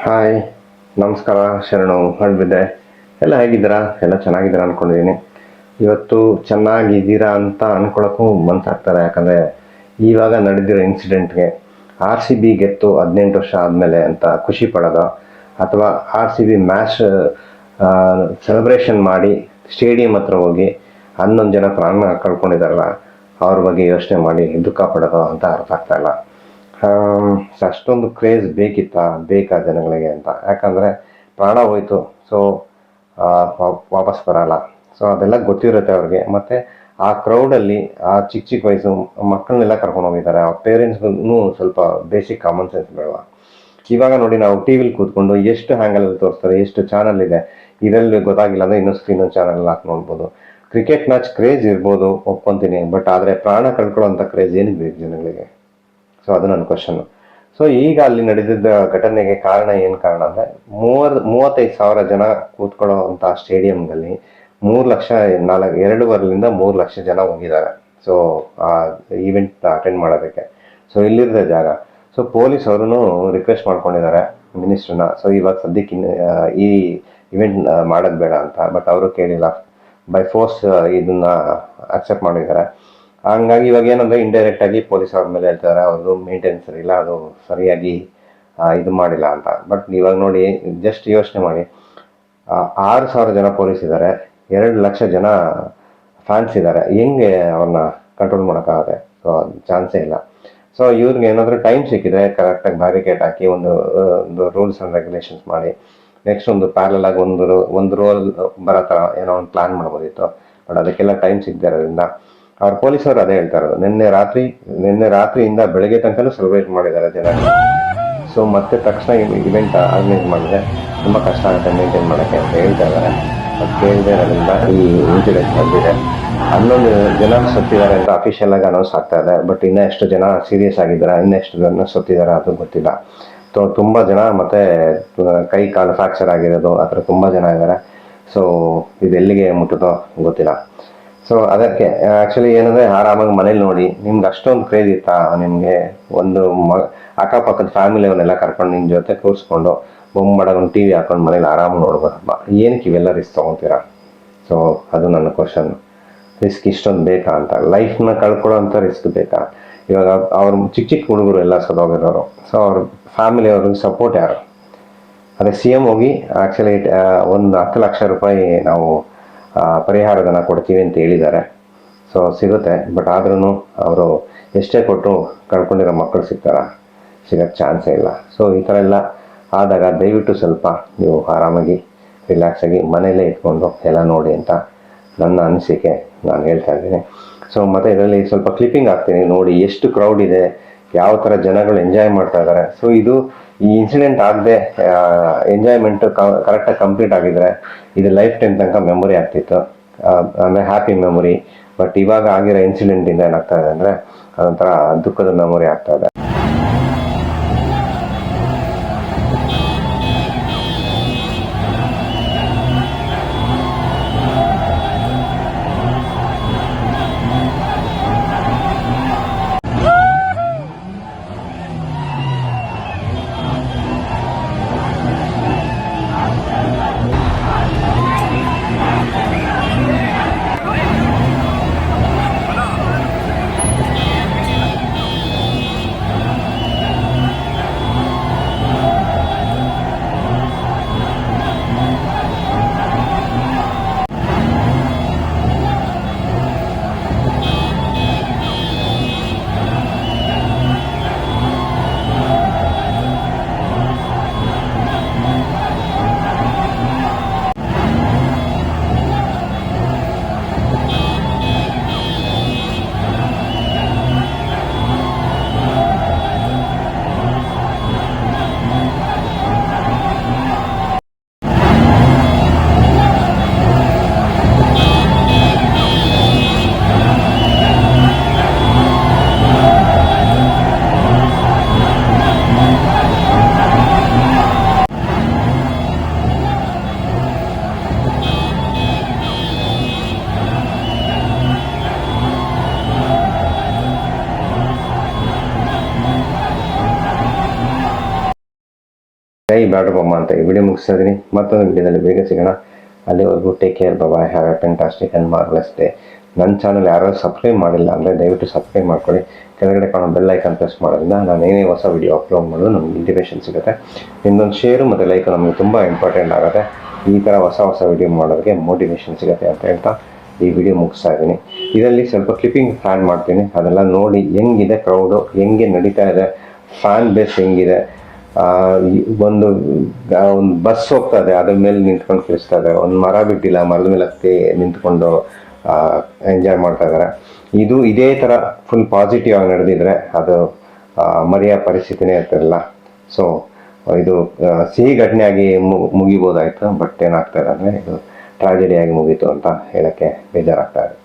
Hi ನಮಸ್ಕಾರ, ಶರಣು ಹೊರಬಿದ್ದೆ ಎಲ್ಲ ಹೇಗಿದ್ದೀರಾ? ಎಲ್ಲ ಚೆನ್ನಾಗಿದ್ದೀರಾ ಅಂದ್ಕೊಂಡಿದ್ದೀನಿ ಇವತ್ತು ಚೆನ್ನಾಗಿದ್ದೀರಾ ಅಂತ ಅಂದ್ಕೊಳಕ್ಕೂ ಮನಸ್ಸಾಗ್ತಾರೆ ಯಾಕಂದರೆ ಇವಾಗ ನಡೆದಿರೋ ಇನ್ಸಿಡೆಂಟ್ಗೆ ಆರ್ ಸಿ ಬಿ ಗೆತ್ತು ಹದಿನೆಂಟು ವರ್ಷ ಆದಮೇಲೆ ಅಂತ ಖುಷಿ ಪಡೋದು. ಅಥವಾ R C B match celebration ಮಾಡಿ ಸ್ಟೇಡಿಯಂ ಹತ್ರ ಹೋಗಿ ಹನ್ನೊಂದು ಜನ ಪ್ರಾಣ ಕಳ್ಕೊಂಡಿದ್ದಾರಲ್ಲ, ಅವ್ರ ಬಗ್ಗೆ ಯೋಚನೆ ಮಾಡಿ ದುಃಖ ಪಡೋದು ಅಂತ ಅರ್ಥ ಆಗ್ತಾಯಿಲ್ಲ ಅಷ್ಟೊಂದು ಕ್ರೇಜ್ ಬೇಕಿತ್ತಾ, ಬೇಕಾ ಜನಗಳಿಗೆ ಅಂತ. ಯಾಕಂದರೆ ಪ್ರಾಣ ಹೋಯ್ತು ಸೊ ವಾಪಸ್ ಬರಲ್ಲ. ಸೊ ಅದೆಲ್ಲ ಗೊತ್ತಿರುತ್ತೆ ಅವ್ರಿಗೆ. ಮತ್ತು ಆ ಕ್ರೌಡಲ್ಲಿ ಆ ಚಿಕ್ಕ ಚಿಕ್ಕ ವಯಸ್ಸು ಮಕ್ಕಳನ್ನೆಲ್ಲ ಕರ್ಕೊಂಡು ಹೋಗಿದ್ದಾರೆ. ಆ ಪೇರೆಂಟ್ಸ್ಗೂ ಸ್ವಲ್ಪ ಬೇಸಿಕ್ ಕಾಮನ್ ಸೆನ್ಸ್ ಬೇಡವಾ. ಇವಾಗ ನೋಡಿ ನಾವು ಟಿ ವಿಲಿ ಕೂತ್ಕೊಂಡು ಎಷ್ಟು ಹ್ಯಾಂಗಲಲ್ಲಿ ತೋರಿಸ್ತಾರೆ, ಎಷ್ಟು ಚಾನಲ್ ಇದೆ. ಇದರಲ್ಲಿ ಗೊತ್ತಾಗಿಲ್ಲ ಅಂದರೆ ಇನ್ನೊಂದು ಸ್ಕ್ರೀನ್ ಚಾನಲ್ ಹಾಕಿ ನೋಡ್ಬೋದು. ಕ್ರಿಕೆಟ್ ಮ್ಯಾಚ್ ಕ್ರೇಜ್ ಇರ್ಬೋದು, ಒಪ್ಕೊತೀನಿ. ಬಟ್ ಆದರೆ ಪ್ರಾಣ ಕಳ್ಕೊಳ್ಳೋಂಥ ಕ್ರೇಜ್ ಏನಕ್ಕೆ ಬೇಕು ಜನಗಳಿಗೆ? ಸೊ ಅದು ನನ್ನ ಕ್ವಶನ್ನು ಸೊ ಈಗ ಅಲ್ಲಿ ನಡೆದಿದ್ದ ಘಟನೆಗೆ ಕಾರಣ ಏನು ಕಾರಣ ಅಂದರೆ, ಮೂವರ್, ಮೂವತ್ತೈದು ಸಾವಿರ ಜನ ಕೂತ್ಕೊಳ್ಳೋ ಅಂಥ ಮೂರು ಲಕ್ಷ ನಾಲ್ಕು, ಎರಡೂವರೆಲಿಂದ ಮೂರು ಲಕ್ಷ ಜನ ಹೋಗಿದ್ದಾರೆ. ಸೊ ಆ ಈವೆಂಟ್ ಅಟೆಂಡ್ ಮಾಡೋದಕ್ಕೆ. ಸೊ ಇಲ್ಲಿರದ ಜಾಗ. ಸೊ ಪೊಲೀಸ್ ಅವರು ರಿಕ್ವೆಸ್ಟ್ ಮಾಡ್ಕೊಂಡಿದ್ದಾರೆ ಮಿನಿಸ್ಟ್ರನ್ನ ಸೊ ಇವಾಗ ಸದ್ಯಕ್ಕೆ ಈ ಇವೆಂಟ್ ಮಾಡೋದು ಬೇಡ ಅಂತ. ಬಟ್ ಅವರು ಕೇಳಿಲ್ಲ. ಬೈ ಫೋರ್ಸ್ ಇದನ್ನ ಅಕ್ಸೆಪ್ಟ್ ಮಾಡಿದ್ದಾರೆ. ಹಂಗಾಗಿ ಇವಾಗ ಏನಂದ್ರೆ ಇಂಡೈರೆಕ್ಟ್ ಆಗಿ ಪೊಲೀಸ್ ಅವ್ರ ಮೇಲೆ ಹೇಳ್ತಾರೆ ಅವ್ರದ್ದು ಮೇಂಟೆನೆನ್ಸ್ ಇಲ್ಲ, ಅದು ಸರಿಯಾಗಿ ಇದು ಮಾಡಿಲ್ಲ ಅಂತ. ಬಟ್ ಇವಾಗ ನೋಡಿ ಜಸ್ಟ್ ಯೋಚನೆ ಮಾಡಿ. ಆರು ಸಾವಿರ ಜನ ಪೊಲೀಸ್ ಇದ್ದಾರೆ ಎರಡು ಲಕ್ಷ ಜನ ಫ್ಯಾನ್ಸ್ ಇದ್ದಾರೆ ಹೆಂಗೆ ಅವ್ರನ್ನ ಕಂಟ್ರೋಲ್ ಮಾಡೋಕ್ಕಾಗತ್ತೆ? ಸೊ ಚಾನ್ಸೇ ಇಲ್ಲ. ಸೊ ಇವ್ರಿಗೆ ಏನಾದರೂ ಟೈಮ್ ಸಿಕ್ಕಿದ್ರೆ ಕರೆಕ್ಟಾಗಿ ಬ್ಯಾರಿಕೇಡ್ ಹಾಕಿ ಒಂದು ಒಂದು ರೂಲ್ಸ್ ಆ್ಯಂಡ್ ರೆಗ್ಯುಲೇಷನ್ಸ್ ಮಾಡಿ. ನೆಕ್ಸ್ಟ್ ಒಂದು ಪ್ಯಾರಲ್ ಆಗಿ ಒಂದು ಒಂದು ರೋಲ್ ಬರೋ ಥರ ಏನೋ ಒಂದು ಪ್ಲ್ಯಾನ್ ಮಾಡ್ಬೋದಿತ್ತು. ಬಟ್ ಅದಕ್ಕೆಲ್ಲ ಟೈಮ್ ಸಿಗದೆ ಇರೋದ್ರಿಂದ ಅವ್ರ ಪೊಲೀಸರು ಅದೇ ಹೇಳ್ತಾ ಇರೋದು. ನಿನ್ನೆ ರಾತ್ರಿ, ನಿನ್ನೆ ರಾತ್ರಿಯಿಂದ ಬೆಳಗ್ಗೆ ತನಕ ಸೆಲೆಬ್ರೇಟ್ ಮಾಡಿದ್ದಾರೆ ಜನ. ಸೊ ಮತ್ತೆ ತಕ್ಷಣ ಇವೆಂಟ್ ಆರ್ಗನೈಸ್ ಮಾಡಿದ್ರೆ ತುಂಬ ಕಷ್ಟ ಆಗುತ್ತೆ ಮೇಂಟೈನ್ ಮಾಡೋಕ್ಕೆ ಅಂತ ಹೇಳ್ತಾ ಇದ್ದಾರೆ. ಅದು ಕೇಳಿದೆ ಅದರಿಂದ ಈ ಇನ್ಸಿಡೆಂಟ್ ಬಂದಿದೆ. ಹನ್ನೊಂದು ಜನ ಸತ್ತಿದ್ದಾರೆ ಅಂತ ಅಫಿಷಿಯಲ್ ಆಗಿ ಅನೌನ್ಸ್ ಆಗ್ತಾ ಇದೆ. ಬಟ್ ಇನ್ನೂ ಎಷ್ಟು ಜನ ಸೀರಿಯಸ್ ಆಗಿದ್ದಾರೆ ಇನ್ನೆಷ್ಟು ಜನ ಸತ್ತಿದ್ದಾರೆ ಅದು ಗೊತ್ತಿಲ್ಲ. ಸೊ ತುಂಬ ಜನ ಮತ್ತೆ ಕೈ ಕಾಲು ಫ್ರಾಕ್ಚರ್ ಆಗಿರೋದು, ಆ ಥರ ತುಂಬ ಜನ ಇದ್ದಾರೆ. ಸೊ ಇದೆಲ್ಲಿಗೆ ಮುಟ್ಟುತ್ತೋ ಗೊತ್ತಿಲ್ಲ. ಸೊ ಅದಕ್ಕೆ ಆ್ಯಕ್ಚುಲಿ ಏನಂದರೆ ಆರಾಮಾಗಿ ಮನೇಲಿ ನೋಡಿ, ನಿಮ್ಗೆ ಅಷ್ಟೊಂದು ಕ್ರೇಜ್ ಇತ್ತಾ? ನಿಮಗೆ ಒಂದು ಮ, ಅಕ್ಕಪಕ್ಕದ ಫ್ಯಾಮಿಲಿ ಅವನ್ನೆಲ್ಲ ಕರ್ಕೊಂಡು ನಿಮ್ಮ ಜೊತೆ ಕೂರಿಸ್ಕೊಂಡು ಬೊಂಬಡ ಒಂದು ಟಿ ವಿ ಹಾಕೊಂಡು ಮನೇಲಿ ಆರಾಮಾಗಿ ನೋಡ್ಬೋದಪ್ಪ ಏನಕ್ಕೆ ಇವೆಲ್ಲ ರಿಸ್ಕ್ ತೊಗೊತೀರಾ? ಸೊ ಅದು ನನ್ನ ಕ್ವಶನ್ ರಿಸ್ಕ್ ಇಷ್ಟೊಂದು ಬೇಕಾ ಅಂತ. ಲೈಫ್ನ ಕಳ್ಕೊಳ್ಳೋಂಥ ರಿಸ್ಕ್ ಬೇಕಾ? ಇವಾಗ ಅವ್ರ ಚಿಕ್ಕ ಚಿಕ್ಕ ಹುಡುಗರು ಎಲ್ಲ ಸದೋಗಿರೋರು. ಸೊ ಅವ್ರ ಫ್ಯಾಮಿಲಿ ಅವ್ರಿಗೆ ಸಪೋರ್ಟ್ ಯಾರು? ಅದೇ ಸಿ ಎಂ ಹೋಗಿ ಆ್ಯಕ್ಚುಲಿ ಒಂದು ಹತ್ತು ಲಕ್ಷ ರೂಪಾಯಿ ನಾವು ಪರಿಹಾರಧನ ಕೊಡ್ತೀವಿ ಅಂತ ಹೇಳಿದ್ದಾರೆ. ಸೊ ಸಿಗುತ್ತೆ. ಬಟ್ ಆದ್ರೂ ಅವರು ಎಷ್ಟೇ ಕೊಟ್ಟು ಕಳ್ಕೊಂಡಿರೋ ಮಕ್ಕಳು ಸಿಗ್ತಾರ? ಸಿಗೋಕ್ಕೆ ಚಾನ್ಸೇ ಇಲ್ಲ. ಸೊ ಈ ಥರ ಎಲ್ಲ ಆದಾಗ ದಯವಿಟ್ಟು ಸ್ವಲ್ಪ ನೀವು ಆರಾಮಾಗಿ ರಿಲ್ಯಾಕ್ಸ್ ಆಗಿ ಮನೆಯಲ್ಲೇ ಇಟ್ಕೊಂಡು ಎಲ್ಲ ನೋಡಿ ಅಂತ ನನ್ನ ಅನಿಸಿಕೆ ನಾನು ಹೇಳ್ತಾ ಇದ್ದೀನಿ. ಸೊ ಮತ್ತು ಇದರಲ್ಲಿ ಸ್ವಲ್ಪ ಕ್ಲಿಪ್ಪಿಂಗ್ ಹಾಕ್ತೀನಿ. ನೋಡಿ ಎಷ್ಟು ಕ್ರೌಡ್ ಇದೆ. ಯಾವ ಥರ ಜನಗಳು ಎಂಜಾಯ್ ಮಾಡ್ತಾ ಇದ್ದಾರೆ. ಸೊ ಇದು ಈ ಇನ್ಸಿಡೆಂಟ್ ಆಗದೆ ಎಂಜಾಯ್ಮೆಂಟ್ ಕರೆಕ್ಟಾಗಿ ಕಂಪ್ಲೀಟ್ ಆಗಿದ್ರೆ ಇದು ಲೈಫ್ ಟೈಮ್ ತನಕ ಮೆಮೊರಿ ಆಗ್ತಿತ್ತು. ಅಂದರೆ ಹ್ಯಾಪಿ ಮೆಮೊರಿ ಬಟ್ ಇವಾಗ ಆಗಿರೋ ಇನ್ಸಿಡೆಂಟಿಂದ ಏನಾಗ್ತಾ ಇದೆ ಅಂದರೆ ಅದೊಂಥರ ದುಃಖದ ಮೆಮೊರಿ ಆಗ್ತಾ ಇದೆ. ಬ್ಯಾಡಬಮ್ಮ ಅಂತ ಈ ವಿಡಿಯೋ ಮುಗಿಸ್ತಾ ಇದ್ದೀನಿ ಮತ್ತೊಂದು ವಿಡಿಯೋದಲ್ಲಿ ಬೇಗ ಸಿಗೋಣ. ಅಲ್ಲಿವರೆಗೂ take care bye have a fantastic and marvellous day ನನ್ನ ಚಾನಲ್ ಯಾರು ಸಬ್ಸ್ಕ್ರೈಬ್ ಮಾಡಿಲ್ಲ ಅಂದರೆ ದಯವಿಟ್ಟು ಸಬ್ಸ್ಕ್ರೈಬ್ ಮಾಡ್ಕೊಳ್ಳಿ. ಕೆಳಗಡೆ ಕಾಣೋ ಬೆಲ್ ಐಕನ್ ಪ್ರೆಸ್ ಮಾಡೋದ್ರಿಂದ ನಾನು ಏನೇ ಹೊಸ ವಿಡಿಯೋ ಅಪ್ಲೋಡ್ ಮಾಡೋದು ನಮ್ಗೆ ಇಂಟಿಮೇಷನ್ ಸಿಗುತ್ತೆ. ಇನ್ನೊಂದು ಶೇರು ಮತ್ತು ಲೈಕ್ ನಮಗೆ ತುಂಬ ಇಂಪಾರ್ಟೆಂಟ್ ಆಗುತ್ತೆ. ಈ ಥರ ಹೊಸ ಹೊಸ ವಿಡಿಯೋ ಮಾಡೋದಕ್ಕೆ ಮೋಟಿವೇಶನ್ ಸಿಗುತ್ತೆ ಅಂತ ಹೇಳ್ತಾ ಈ ವಿಡಿಯೋ ಮುಗಿಸ್ತಾ ಇದ್ದೀನಿ. ಇದರಲ್ಲಿ ಸ್ವಲ್ಪ ಕ್ಲಿಪ್ಪಿಂಗ್ ಫ್ಯಾನ್ ಮಾಡ್ತೀನಿ. ಅದೆಲ್ಲ ನೋಡಿ ಹೆಂಗಿದೆ ಕ್ರೌಡು ಹೆಂಗೆ ನಡೀತಾ ಇದೆ ಫ್ಯಾನ್ ಬೇಸ್ ಹೆಂಗಿದೆ ಒಂದು ಒಂದು ಬಸ್ ಹೋಗ್ತಾ ಇದೆ ಅದ್ರ ಮೇಲೆ ನಿಂತ್ಕೊಂಡು ಕೇಳಿಸ್ತಾ ಇದೆ ಒಂದು ಮರ ಬಿಟ್ಟಿಲ್ಲ, ಮರದ ಮೇಲೆ ಹತ್ತಿ ನಿಂತ್ಕೊಂಡು ಎಂಜಾಯ್ ಮಾಡ್ತಾ ಇದ್ದಾರೆ ಇದು ಇದೇ ಥರ ಫುಲ್ ಪಾಸಿಟಿವ್ ಆಗಿ ನಡೆದಿದ್ರೆ ಅದು ಮರೆಯ ಪರಿಸ್ಥಿತಿನೇ ಇರ್ತಿರಲ್ಲ. ಸೊ ಇದು ಸಿಹಿ ಘಟನೆಯಾಗಿ ಮುಗಿಬೋದಾಯ್ತು, ಬಟ್ ಏನಾಗ್ತಾ ಇದೆ ಅಂದರೆ ಇದು ಟ್ರಾಜಿಡಿಯಾಗಿ ಮುಗೀತು ಅಂತ ಹೇಳೋಕ್ಕೆ ಬೇಜಾರಾಗ್ತಾ ಇದೆ.